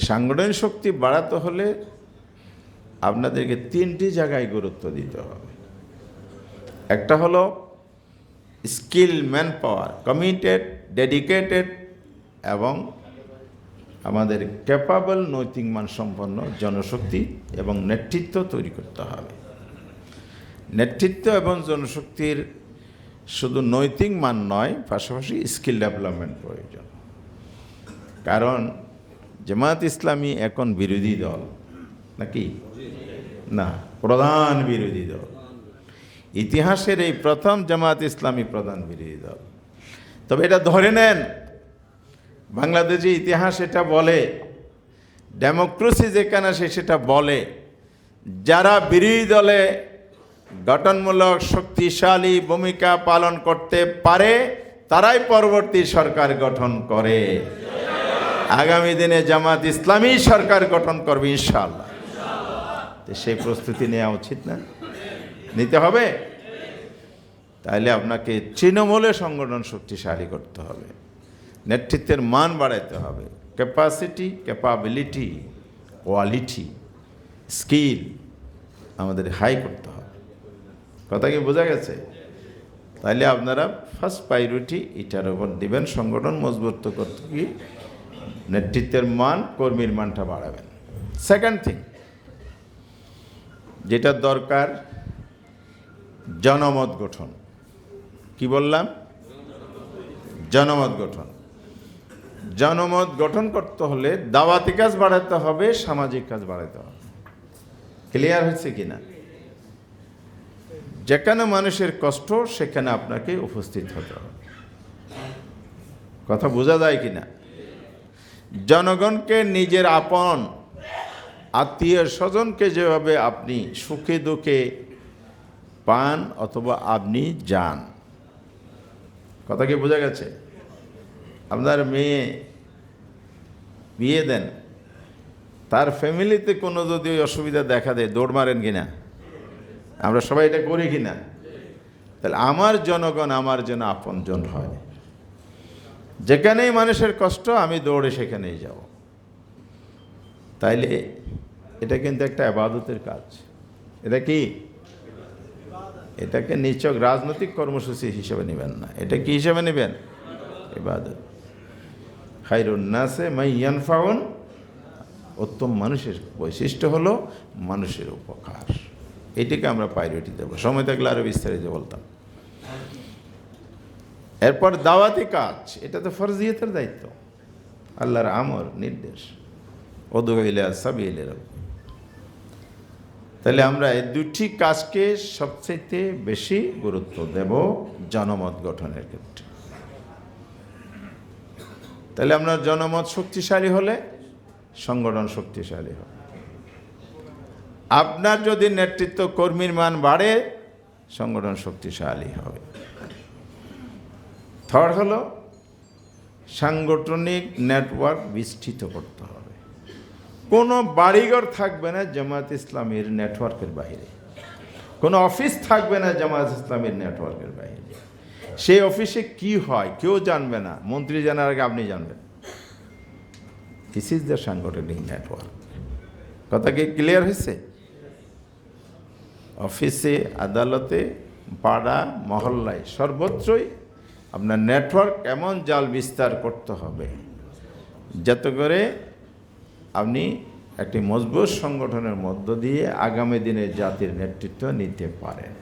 সাংগঠনিক শক্তি বাড়াতে হলে আপনাদেরকে তিনটি জায়গায় গুরুত্ব দিতে হবে। একটা হলো skill man power committed, dedicated এবং আমাদের ক্যাপাবল নৈতিক মানসম্পন্ন জনশক্তি এবং নেতৃত্ব তৈরি করতে হবে। নেতৃত্ব এবং জনশক্তির শুধু নৈতিক মান নয়, পাশাপাশি স্কিল ডেভেলপমেন্ট প্রয়োজন। কারণ জামাত ইসলামী এখন বিরোধী দল। নাকি? না, প্রধান বিরোধী দল। ইতিহাসের এই প্রথম জামাত ইসলামী প্রধান বিরোধী দল। তবে এটা ধরে নেন, বাংলাদেশি ইতিহাস এটা বলে, ডেমোক্রেসি যেখানে আসে সেটা বলে, যারা বিরোধী দলে গঠনমূলক শক্তিশালী ভূমিকা পালন করতে পারে, তারাই পরবর্তী সরকার গঠন করে। আগামী দিনে জামাত ইসলামী সরকার গঠন করবে, ইনশাআল্লাহ। তো সেই প্রস্তুতি নেওয়া উচিত না? নিতে হবে? তাহলে আপনাকে তৃণমূলে সংগঠন শক্তিশালী করতে হবে। নেতৃত্বের মান বাড়াইতে হবে। ক্যাপাসিটি ক্যাপাবিলিটি কোয়ালিটি স্কিল আমাদের হাই করতে হবে। কথা কি বোঝা গেছে? তাহলে আপনারা ফার্স্ট প্রায়োরিটি এটার উপর দেবেন। সংগঠন মজবুত করতে কি নেতৃত্বের মান, কর্মীর মানটা বাড়াবেন। সেকেন্ড থিং যেটা দরকার, জনমত গঠন। কি বললাম? জনমত গঠন। জনমত গঠন করতে হলে দাওয়াতি কাজ বাড়াতে হবে, সামাজিক কাজ বাড়াতে হবে। ক্লিয়ার হচ্ছে কি না যেখানে মানুষের কষ্ট, সেখানে আপনাকে উপস্থিত হতে হবে। কথা বোঝা যায় কি না জনগণকে নিজের আপন, আত্মীয় স্বজনকে যেভাবে আপনি সুখে দুঃখে পান অথবা আপনি যান। কথা কি বোঝা গেছে? আপনার মেয়ে বিয়ে দেন, তার ফ্যামিলিতে কোনো যদি অসুবিধা দেখা দেয়, দৌড় মারেন কিনা? আমরা সবাই এটা করি কিনা? তাহলে আমার জনগণ আমার যেন আপনজন হয়। যেখানেই মানুষের কষ্ট, আমি দৌড়ে সেখানেই যাব। তাইলে এটা কিন্তু একটা আবাদতের কাজ। এটা কি? এটাকে নিচক রাজনৈতিক কর্মসূচি হিসেবে নেবেন না। এটা কি হিসেবে নেবেন? ইবাদত খাইরুন্নাসে মাই ইয়ানফাউন। উত্তম মানুষের বৈশিষ্ট্য হলো মানুষের উপকার। এটিকে আমরা প্রায়োরিটি দেবো। সময় থাকলে আরও বিস্তারিত বলতাম। এরপর দাওয়াতি কাজ, এটা তো ফরজিয়তের দায়িত্ব। আল্লাহর আমর নির্দেশ। ওদুইলা সাবিলের তাহলে আমরা এই দুটি কাজকে সবচেয়ে বেশি গুরুত্ব দেব জনমত গঠনের ক্ষেত্রে। তাহলে আপনার জনমত শক্তিশালী হলে সংগঠন শক্তিশালী হবে। আপনার যদি নেতৃত্ব কর্মীর মান বাড়ে, সংগঠন শক্তিশালী হবে। থার্ড হলো, সাংগঠনিক নেটওয়ার্ক বিস্তৃত করতে হবে। কোনো বাড়িঘর থাকবে না জামাত ইসলামের নেটওয়ার্কের বাইরে কোনো অফিস থাকবে না জামাত ইসলামের নেটওয়ার্কের বাইরে সেই অফিসে কি হয়, কেউ জানবে না। মন্ত্রী জানার আগে আপনি জানবেন। দিস ইজ দ্য সাংগঠনিক নেটওয়ার্ক কথা কি ক্লিয়ার হয়েছে? অফিসে আদালতে, পাড়া, মহল্লায় সর্বত্রই আপনার নেটওয়ার্ক এমন জাল বিস্তার করতে হবে, যাতে করে আপনি একটি মজবুত সংগঠনের মধ্য দিয়ে আগামী দিনে জাতির নেতৃত্ব নিতে পারেন।